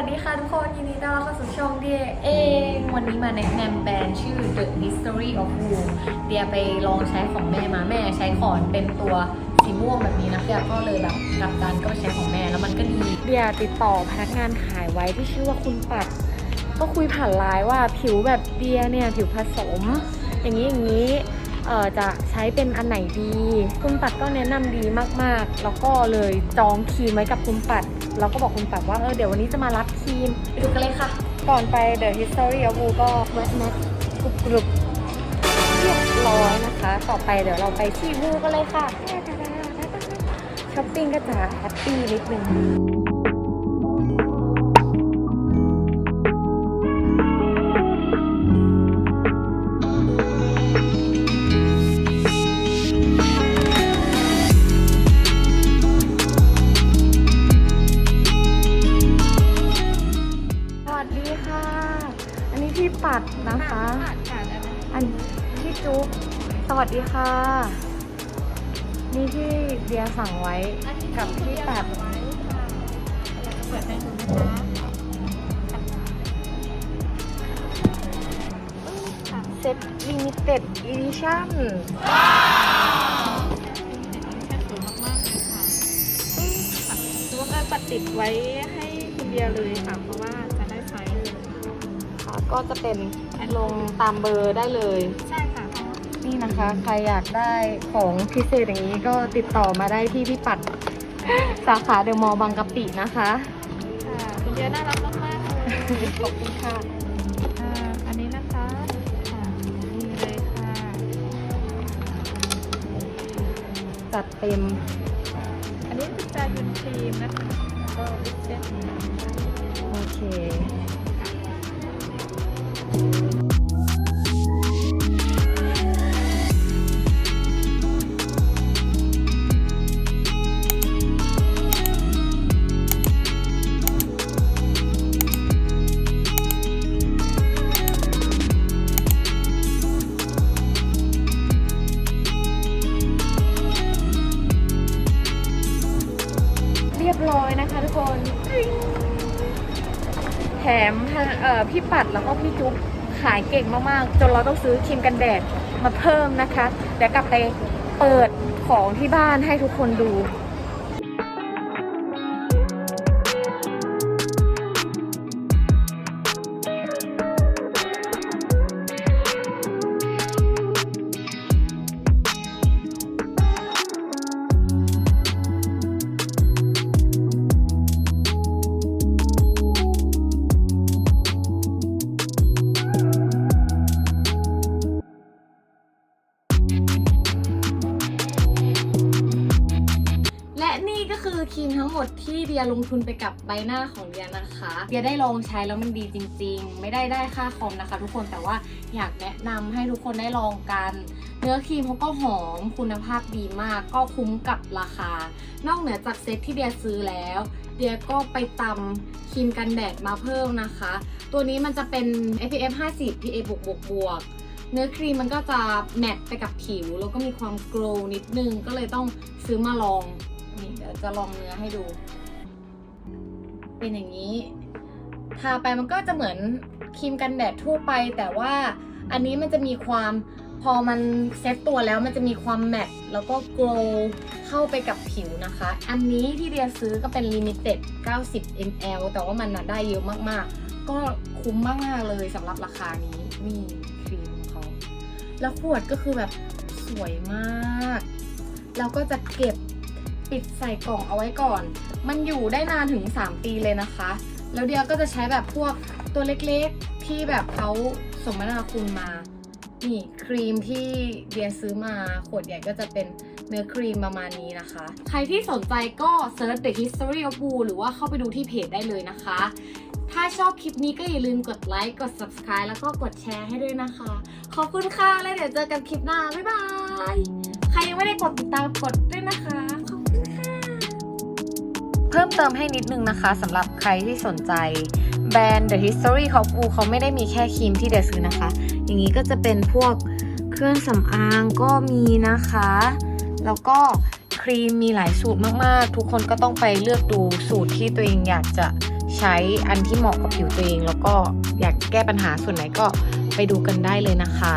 วัสดีค่ะทุกคนยินดีต้อนรับเข้าสู่ช่องเดียเองวันนี้มาแนะนำแบรนด์ชื่อ The History of Woo เดียไปลองใช้ของแม่มาแม่ใช้ขอนเป็นตัวสีม่วงแบบนี้นะเดียก็เลยแบบกลับกันก็ไปใช้ของแม่แล้วมันก็ดีเดียติดต่อพนักงานขายไว้ที่ชื่อว่าคุณปัด ก็คุยผ่านไลน์ว่าผิวแบบเดียเนี่ยผิวผสม อย่างนี้อย่างนี้เออจะใช้เป็นอันไหนดี คุณปัดก็แนะนำดีมากๆ แล้วก็เลยจองคีมไว้กับคุณปัด เราก็บอกคุณปัดว่าเออเดี๋ยววันนี้จะมารับครีม ไปดูกันเลยค่ะ ก่อนไป The History of Woo ก็แวะนัดกรุบกรุบเรียบร้อยนะคะ ต่อไปเดี๋ยวเราไปที่วูกันเลยค่ะช้อปปิ้งก็จะแฮปปี้นิดนึง ดนะคะ อันพี่จุ๊บสวัสดีค่ะ นี่ที่เดียสั่งไว้กับพี่ปัดเปิดให้ดูนะคะเซ็ตลิมิเต็ดอีดิชั่นแค่สวยมากๆเลยค่ะตัวก็ปัดติดไว้ให้คุณเดียเลยค่ะเพราะว่า ก็จะเป็นลงตามเบอร์ได้เลย ใช่ค่ะ นี่นะคะ ใครอยากได้ของพิเศษอย่างนี้ก็ติดต่อมาได้ที่พี่ปัดสาขาเดอะมอลล์บางกะปินะคะค่ะคุณเดียน่ารักมากๆเลยขอบคุณค่ะอ่าอันนี้นะคะค่ะนี่เลยค่ะจัดเต็ม อันนี้เป็นจายุนครีมนะคะก็วิเซตโอเค ทุกคนแถมทางเอ่อพี่ปัดแล้วก็พี่จุ๊บขายเก่งมากๆ จนเราต้องซื้อครีมกันแดดมาเพิ่มนะคะ เดี๋ยวกลับไปเปิดของที่บ้านให้ทุกคนดู รีมทั้งหมดที่เดียลงทุนไปกับใบหน้าของเดียนะคะเดียได้ลองใช้แล้วมันดีจริง ๆ ไม่ได้ได้ค่าคอมนะคะ ทุกคนแต่ว่าอยากแนะนำให้ทุกคนได้ลองกัน เนื้อครีมเขาก็หอมคุณภาพดีมาก ก็คุ้มกับราคา นอกเหนือจากเซตที่เดียซื้อแล้วเดียก็ไปตำครีมกันแดดมาเพิ่มนะคะ ตัวนี้มันจะเป็น SPF 50 PA บวกบวกบวกเนื้อครีมมันก็จะแมทไปกับผิว แล้วก็มีความโกลว์นิดนึง ก็เลยต้องซื้อมาลอง ดี๋ยวจะลองเนื้อให้ดู เป็นอย่างนี้ ทาไปมันก็จะเหมือนครีมกันแดดทั่วไป แต่ว่าอันนี้มันจะมีความพอมันเซ็ตตัวแล้วมันจะมีความแมทแล้วก็โกลว์เข้าไปกับผิวนะคะ อันนี้ที่เดียซื้อก็เป็นลิมิเต็ด90 ml แต่ว่ามันได้เยอะมากๆ ก็คุ้มมากๆเลยสำหรับราคานี้นี่ครีมเขาแล้วขวดก็คือแบบสวยมาก แล้วก็จะเก็บ ปิดใส่กล่องเอาไว้ก่อน มันอยู่ได้นานถึง 3 ปีเลยนะคะ แล้วเดียก็จะใช้แบบพวกตัวเล็กๆที่แบบเขาสมนาคุณมา นี่ครีมที่เดียซื้อมาขวดใหญ่ก็จะเป็นเนื้อครีมประมาณนี้นะคะ ใครที่สนใจก็เซิร์ช The History of Woo หรือว่าเข้าไปดูที่เพจได้เลยนะคะ ถ้าชอบคลิปนี้ก็อย่าลืมกดไลค์ กด subscribe แล้วก็กดแชร์ให้ด้วยนะคะ ขอบคุณค่ะ แล้วเดี๋ยวเจอกันคลิปหน้า บ๊ายบาย ใครยังไม่ได้กดติดตามกดด้วยนะคะ เพิ่มเติมให้นิดนึงนะคะสำหรับใครที่สนใจ แบรนด์ The History of Woo เขาไม่ได้มีแค่ครีมที่เดซื้อนะคะ อย่างนี้ก็จะเป็นพวกเครื่องสำอางก็มีนะคะ แล้วก็ครีมมีหลายสูตรมากๆ ทุกคนก็ต้องไปเลือกดูสูตรที่ตัวเองอยากจะใช้อันที่เหมาะกับผิวตัวเอง แล้วก็อยากแก้ปัญหาส่วนไหนก็ไปดูกันได้เลยนะคะ